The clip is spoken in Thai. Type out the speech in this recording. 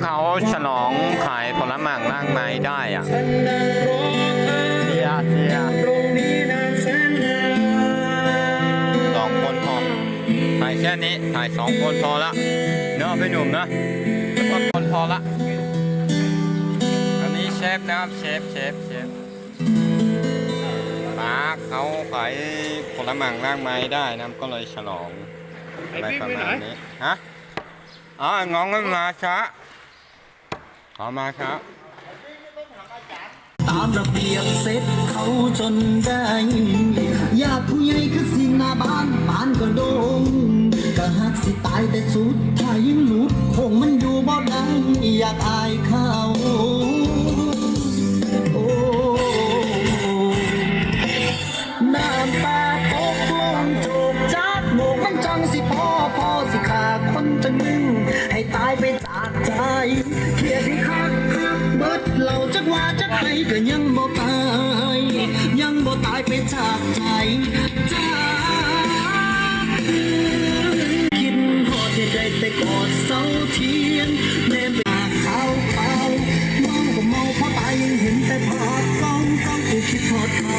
เขาฉลองขายผลไม้มากมายได้อะเสียเียสองคนพอถ่ายแค่นี้ถ่ายสองคนพอละเนาะพี่หนุ่มนะสองคนพอละ อันนี้เชฟนะครับเชฟเชฟเชฟป้าเขาขายผลไม้มากมายได้น้ำก็เลยฉลองอะไรประมาณนี้ฮะอ๋อน้องก็มาช้า อมาช้าตามระเบียบเสร็จเขาจนได้ญาติผู้ใหญ่คือสิหน้าบ้านบ้านก็โดงก็หักสิตายแต่สุดท้ายยังหลุดคงมันอยู่บ่ได้อยากอายเขาโอ้น้ำตาตกลงจูบจากโมกมันจังสิพ่อพ่อสิขาคนจะนึ่งให้ตายไปจากใจ ก็ยังบ่ตาย ยังบ่ตายไปจากใจจ้าคิดหอที่ได้แต่กอดเสาเทียนแนมไปาขาวขาวมองก็มองเพราะตายยังเห็นแต่พอดกองกล้องกูคิดพอดเขา